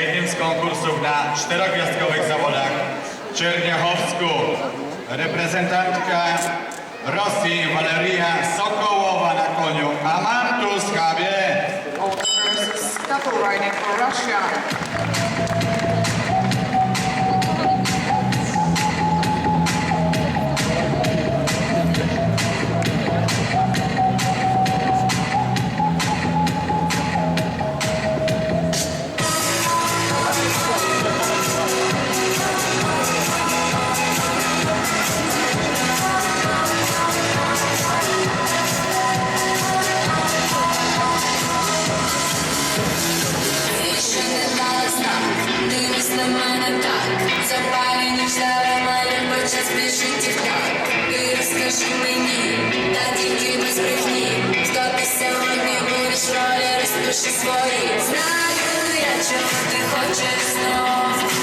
Jednym z konkursów na czterogwiazdkowych zawodach w Czerniachowsku reprezentantka Rosji Waleria Sokołowa na koniu Amantus Russia. Na мене так. Запалі ніч мене розпиши свої. Знаю я, чого ти хочеш знов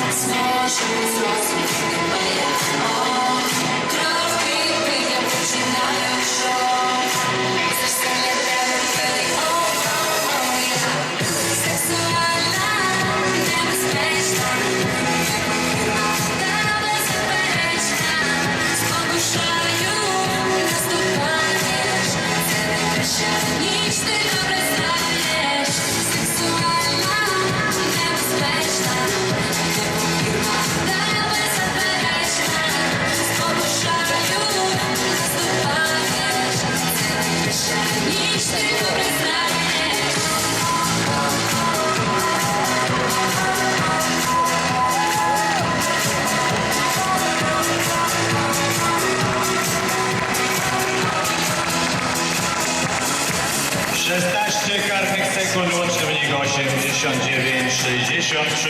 Precious, nic ty 16 karnych sekund, łącznie wynik 89, 63.